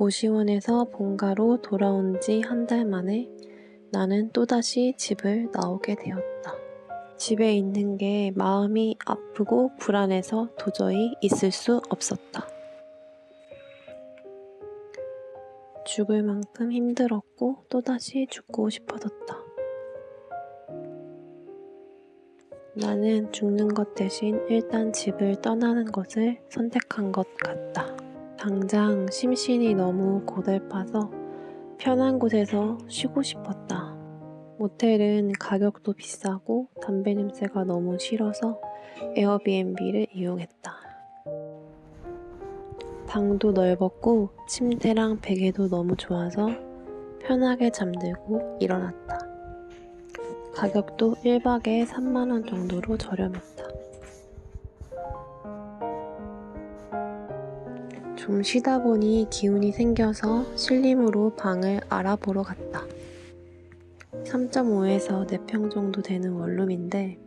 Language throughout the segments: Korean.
고시원에서 본가로 돌아온 지 한 달 만에 나는 또다시 집을 나오게 되었다. 집에 있는 게 마음이 아프고 불안해서 도저히 있을 수 없었다. 죽을 만큼 힘들었고 또다시 죽고 싶어졌다. 나는 죽는 것 대신 일단 집을 떠나는 것을 선택한 것 같다. 당장 심신이 너무 고달파서 편한 곳에서 쉬고 싶었다. 모텔은 가격도 비싸고 담배 냄새가 너무 싫어서 에어비앤비를 이용했다. 방도 넓었고 침대랑 베개도 너무 좋아서 편하게 잠들고 일어났다. 가격도 1박에 3만원 정도로 저렴했다. 좀 쉬다 보니 기운이 생겨서 신림으로 방을 알아보러 갔다. 3.5에서 4평 정도 되는 원룸인데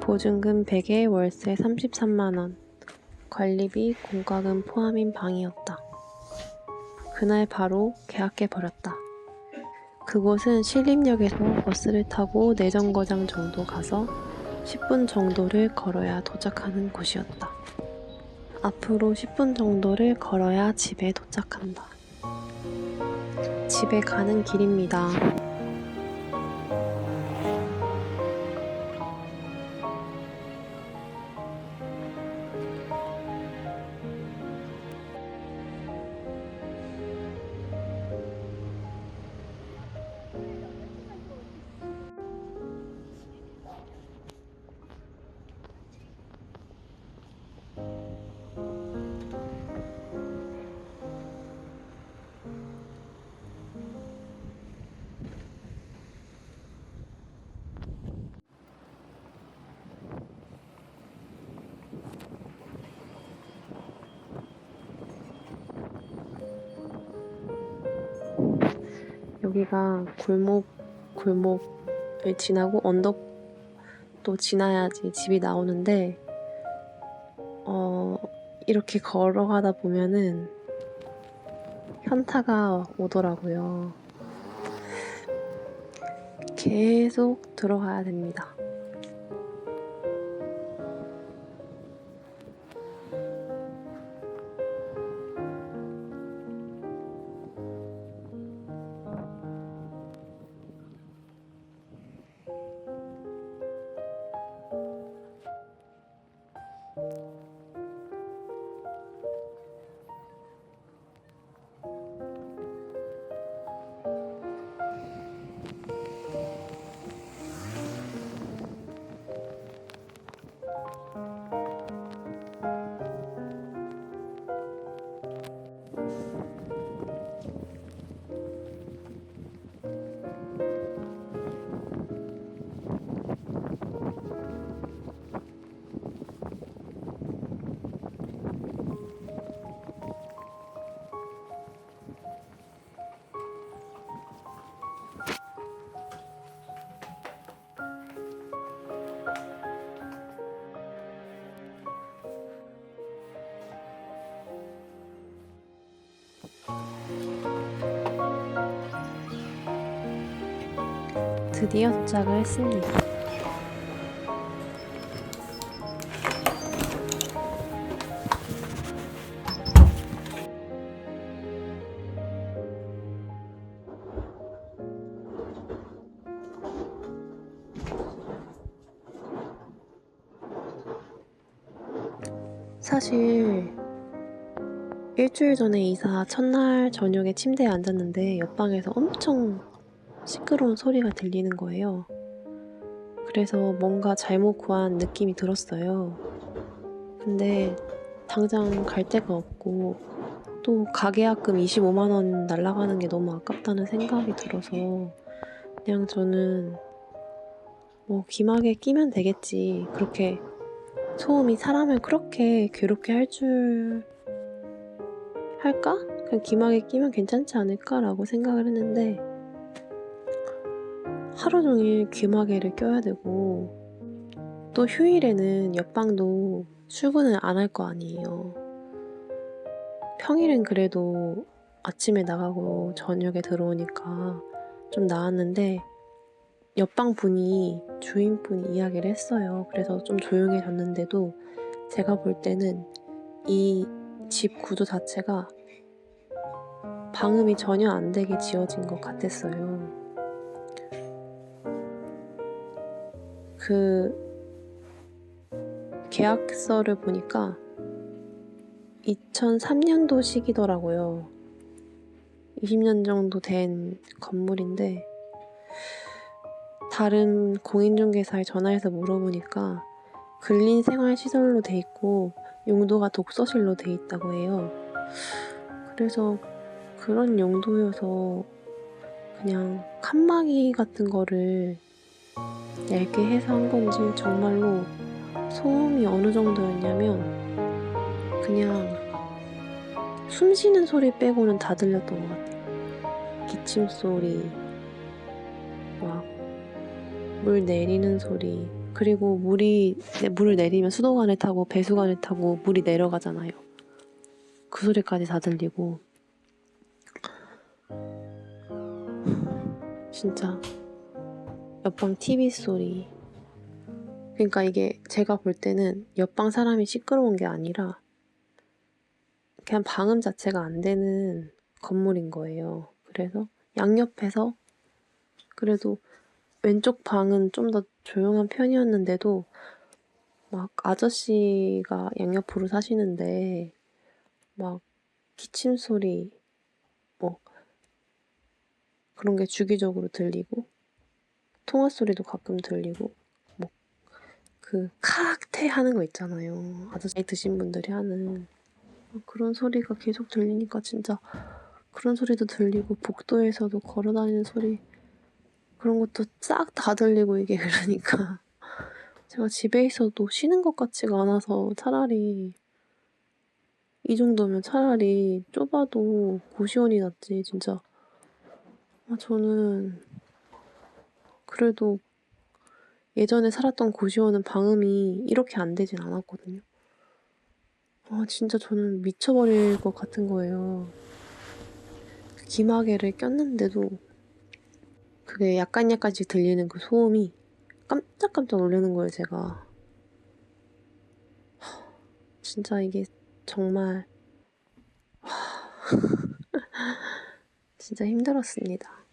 보증금 100에 월세 33만원, 관리비, 공과금 포함인 방이었다. 그날 바로 계약해 버렸다. 그곳은 신림역에서 버스를 타고 내정거장 정도 가서 10분 정도를 걸어야 도착하는 곳이었다. 앞으로 10분 정도를 걸어야 집에 도착한다. 집에 가는 길입니다. 여기가 골목 골목을 지나고 언덕도 지나야지 집이 나오는데 어 이렇게 걸어가다 보면은 현타가 오더라고요. 계속 들어가야 됩니다. 드디어 도착을 했습니다. 사실 일주일 전에 이사 첫날 저녁에 침대에 앉았는데 옆방에서 엄청 시끄러운 소리가 들리는 거예요. 그래서 뭔가 잘못 구한 느낌이 들었어요. 근데 당장 갈 데가 없고 또 가계약금 25만 원 날라가는 게 너무 아깝다는 생각이 들어서 그냥 저는 뭐 귀마개 끼면 되겠지. 그렇게 소음이 사람을 그렇게 괴롭게 할 줄 할까? 그냥 귀마개 끼면 괜찮지 않을까라고 생각을 했는데 하루 종일 귀마개를 껴야 되고 또 휴일에는 옆방도 출근을 안 할 거 아니에요. 평일엔 그래도 아침에 나가고 저녁에 들어오니까 좀 나았는데 옆방 분이 주인분이 이야기를 했어요. 그래서 좀 조용해졌는데도 제가 볼 때는 이 집 구조 자체가 방음이 전혀 안 되게 지어진 것 같았어요. 그 계약서를 보니까 2003년도식이더라고요. 20년 정도 된 건물인데 다른 공인중개사에 전화해서 물어보니까 근린 생활 시설로 돼 있고 용도가 독서실로 돼 있다고 해요. 그래서 그런 용도여서 그냥 칸막이 같은 거를 얇게 해서 한 건지 정말로 소음이 어느 정도였냐면 그냥 숨 쉬는 소리 빼고는 다 들렸던 것 같아요. 기침 소리, 막 물 내리는 소리, 그리고 물이 네, 물을 내리면 수도관을 타고 배수관을 타고 물이 내려가잖아요. 그 소리까지 다 들리고 진짜 옆방 TV 소리. 그러니까 이게 제가 볼 때는 옆방 사람이 시끄러운 게 아니라 그냥 방음 자체가 안 되는 건물인 거예요. 그래서 양옆에서 그래도 왼쪽 방은 좀 더 조용한 편이었는데도 막 아저씨가 양옆으로 사시는데 막 기침 소리 뭐 그런 게 주기적으로 들리고 통화 소리도 가끔 들리고 뭐 그 카락테 하는 거 있잖아요. 아저씨 드신 분들이 하는. 그런 소리가 계속 들리니까 진짜 그런 소리도 들리고 복도에서도 걸어 다니는 소리 그런 것도 싹 다 들리고 이게 그러니까. 제가 집에 있어도 쉬는 것 같지가 않아서 차라리 이 정도면 차라리 좁아도 고시원이 낫지 진짜. 아, 저는 그래도 예전에 살았던 고시원은 방음이 이렇게 안 되진 않았거든요. 아, 진짜 저는 미쳐버릴 것 같은 거예요. 기마개를 꼈는데도 그게 약간 약간씩 들리는 그 소음이 깜짝깜짝 놀라는 거예요, 제가. 하, 진짜 이게 정말 하, 진짜 힘들었습니다.